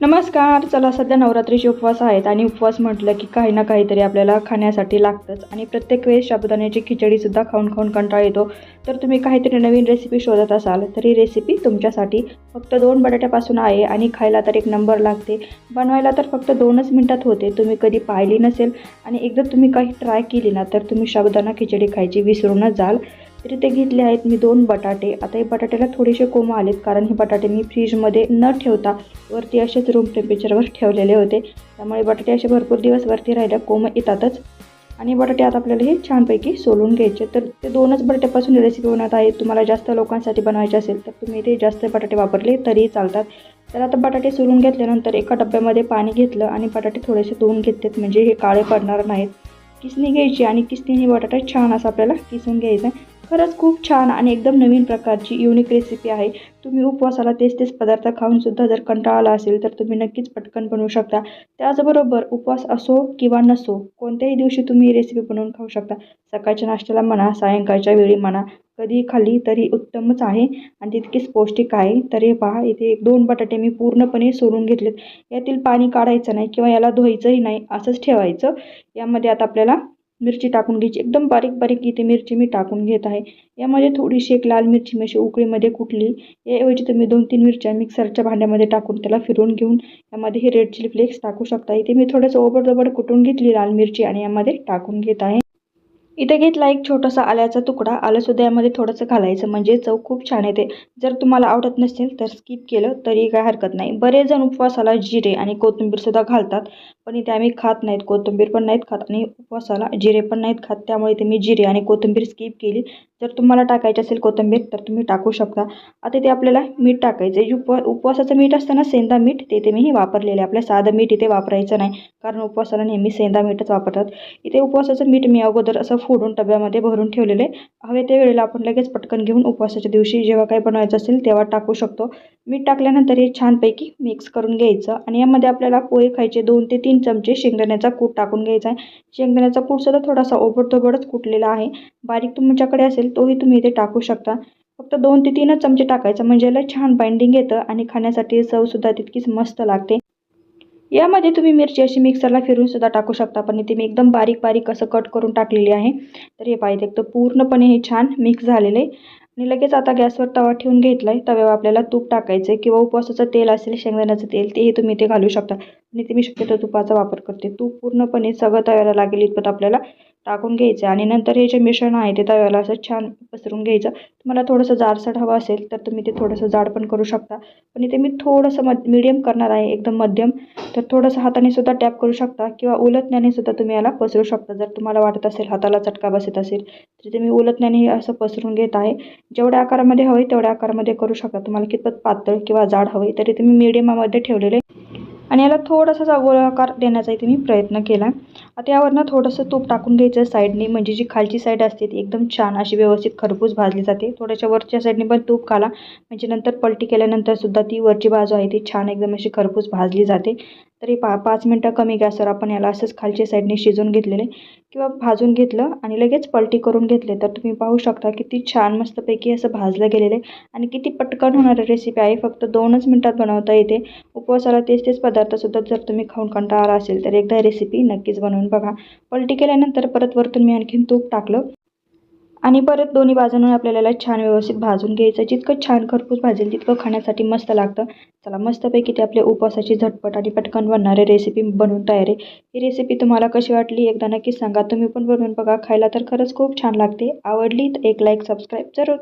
नमस्कार चला सध्या नवरात्रीचे उपवास आहेत आणि उपवास म्हटलं की काही ना काहीतरी आपल्याला खाण्यासाठी लागतंच आणि प्रत्येक वेळेस साबुदाण्याची खिचडीसुद्धा खाऊन खाऊन कंटाळा येतो. तर तुम्ही काहीतरी नवीन रेसिपी शोधत असाल तर ही रेसिपी तुमच्यासाठी फक्त दोन बटाट्यापासून आहे आणि खायला तर एक नंबर लागते. बनवायला तर फक्त दोनच मिनटात होते तुम्ही कधी पाहिली नसेल. आणि एकदा तुम्ही काही ट्राय केली ना तर तुम्ही साबुदाणा खिचडी खायची विसरूनच जाल. तरी ते घेतले आहेत. मी दोन बटाटे. आता हे बटाट्याला थोडेसे कोम आलेत कारण हे बटाटे मी फ्रीजमध्ये न ठेवता वरती असेच रूम टेम्परेचरवर ठेवलेले होते. त्यामुळे बटाटे असे भरपूर दिवस वरती राहिल्या कोम येतातच. आणि बटाटे आता आपल्याला हे छानपैकी सोलून घ्यायचे. तर ते दोनच बटाट्यापासून रेसिपी बनवत आहे. तुम्हाला जास्त लोकांसाठी बनवायचे असेल तर तुम्ही ते जास्त बटाटे वापरले तरीही चालतात. तर आता बटाटे सोलून घेतल्यानंतर एका डब्यामध्ये पाणी घेतलं आणि बटाटे थोडेसे धुवून घेतलेत. म्हणजे हे काळे पडणार नाहीत. किसणी घ्यायची आणि किसणीने बटाटा छान असं आपल्याला किसून घ्यायचं. आहे खरंच खूप छान आणि एकदम नवीन प्रकारची युनिक रेसिपी आहे. तुम्ही उपवासाला तेच तेच पदार्थ खाऊनसुद्धा जर कंटाळा आला असेल तर तुम्ही नक्कीच पटकन बनवू शकता. त्याचबरोबर उपवास असो किंवा नसो कोणत्याही दिवशी तुम्ही रेसिपी बनवून खाऊ शकता. सकाळच्या नाश्त्याला म्हणा सायंकाळच्या वेळी म्हणा कधी खाल्ली तरी उत्तमच आहे. आणि तितकीच पौष्टिक आहे. तरी पहा इथे एक दोन बटाटे मी पूर्णपणे सोलून घेतलेत. यातील पाणी काढायचं नाही किंवा याला धुवायचंही नाही असंच ठेवायचं. यामध्ये आता आपल्याला मिरची टाकून घ्यायची. एकदम बारीक बारीक इथे मिरची मी टाकून घेत आहे. यामध्ये थोडीशी एक लाल मिरची मी अशी उकळीमध्ये कुटली. याऐवजी तुम्ही दोन तीन मिरच्या मिक्सरच्या भांड्यामध्ये टाकून त्याला फिरवून घेऊन यामध्ये हे रेड चिली फ्लेक्स टाकू शकता. इथे मी थोडंसं ओबडधोबड कुटून घेतली लाल मिरची आणि यामध्ये टाकून घेत आहे. इथे घेतला एक छोटासा आल्याचा तुकडा. आलंसुद्धा यामध्ये थोडंसं घालायचं म्हणजे चव खूप छान येते. जर तुम्हाला आवडत नसेल तर स्किप केलं तरी काय हरकत नाही. बरेच जण उपवासाला जिरे आणि कोथिंबीरसुद्धा घालतात पण इथे आम्ही खात नाहीत. कोथिंबीर पण नाहीत खात आणि उपवासाला जिरे पण नाहीत खात. त्यामुळे इथे मी जिरे आणि कोथिंबीर स्किप केली. जर तुम्हाला टाकायची असेल कोथिंबीर तर तुम्ही टाकू शकता. आता इथे आपल्याला मीठ टाकायचं आहे उपवा उपवासाचं मीठ असतं ना सेंदा मीठ ते ते मी वापरलेलं आहे. आपल्या साधं मीठ इथे वापरायचं नाही कारण उपवासाला नेहमी सेंदा मीठच वापरतात. इथे उपवासाचं मीठ मी अगोदर असं फोडून डब्यामध्ये भरून ठेवलेले हवे त्या वेळेला आपण लगेच पटकन घेऊन उपवासाच्या दिवशी जेव्हा काही बनवायचं असेल तेव्हा टाकू शकतो. मीठ टाकल्यानंतर हे छानपैकी मिक्स करून घ्यायचं. आणि यामध्ये आपल्याला पोहे खायचे दोन ते तीन चमचे शेंगदाण्याचा कूट टाकून घ्यायचा आहे. शेंगदाण्याचा कूटसुद्धा थोडासा ओबडधोबडच कुटलेला आहे. बारीक तुमच्याकडे असेल तोही तुम्ही इथे टाकू शकता. फक्त दोन ते तीनच चमचे टाकायचं म्हणजे याला छान बाइंडिंग येतं आणि खाण्यासाठी चवसुद्धा तितकीच मस्त लागते. यामध्ये तुम्ही मिरची अशी मिक्सरला फिरून सुद्धा टाकू शकता पण इथे मी एकदम बारीक बारीक असं कट करून टाकलेली आहे. तर हे पाहिजे तर पूर्णपणे हे छान मिक्स झालेलं आहे. आणि लगेच आता गॅसवर तवा ठेवून घेतला आहे तव्यावर आपल्याला तूप टाकायचं आहे किंवा उपवासाचं तेल असेल शेंगदाण्याचं तेल तेही तुम्ही इथे घालू शकता. आणि ते मी शक्यतो तुपाचा वापर करते. तूप पूर्णपणे सगळं तव्याला लागेल इतपत आपल्याला टाकून घ्यायचं आणि नंतर हे जे मिश्रण आहे ते तव्याला असं छान पसरून घ्यायचं. तुम्हाला थोडंसं जाडसट हवं असेल तर तुम्ही ते थोडंसं जाड पण करू शकता. पण इथे मी थोडंसं मध मिडियम करणार आहे एकदम मध्यम. तर थोडंसं हाताने सुद्धा टॅप करू शकता किंवा उलटण्याने सुद्धा तुम्ही याला पसरू शकता. जर तुम्हाला वाटत असेल हाताला चटका बसत असेल तर ते मी उलटण्याने हे असं पसरून घेत आहे जेवढ्या आकारामध्ये हवे तेवढ्या आकारामध्ये करू शकता. तुम्हाला कितपत पातळ किंवा जाड हवे तरी तुम्ही मिडियमामध्ये ठेवलेले. आणि याला थोडासा गोलाकार देण्याचा इथे मी प्रयत्न केला. आता यावरनं थोडंसं तूप टाकून घ्यायचं साईडने. म्हणजे जी खालची साईड असते ती एकदम छान अशी व्यवस्थित खरपूस भाजली जाते. थोड्याशा वरच्या साईडने पण तूप घाला. म्हणजे नंतर पलटी केल्यानंतर सुद्धा ती वरची बाजू आहे ती छान एकदम अशी खरपूस भाजली जाते. तरी पा पाच मिनटं कमी गॅसवर आपण याला असंच खालच्या साईडने शिजवून घेतलेले किंवा भाजून घेतलं आणि लगेच पलटी करून घेतले. तर तुम्ही पाहू शकता किती छान मस्तपैकी असं भाजलं गेलेलं आहे आणि किती पटकन होणारी रेसिपी आहे. फक्त दोनच मिनटात बनवता येते. उपवासाला तेच तेच पदार्थसुद्धा जर तुम्ही खाऊन कंटाळा असेल तर एकदा रेसिपी नक्कीच बनवून बघा. पलटी केल्यानंतर परत वरतून मी आणखीन तूप टाकलं. आणि परत दोन्ही बाजूंनी आपल्याला छान व्यवस्थित भाजून घ्यायचं. जितकं छान खरपूस भाजेल तितकं खाण्यासाठी मस्त लागतं. चला मस्तपैकी ते आपल्या उपवासाची झटपट आणि पटकन बनणारे रेसिपी बनवून तयार आहे. ही रेसिपी तुम्हाला कशी वाटली एकदा नक्कीच सांगा. तुम्ही पण बनवून बघा. खायला तर खरंच खूप छान लागते. आवडली तर एक लाईक सबस्क्राईब जरूर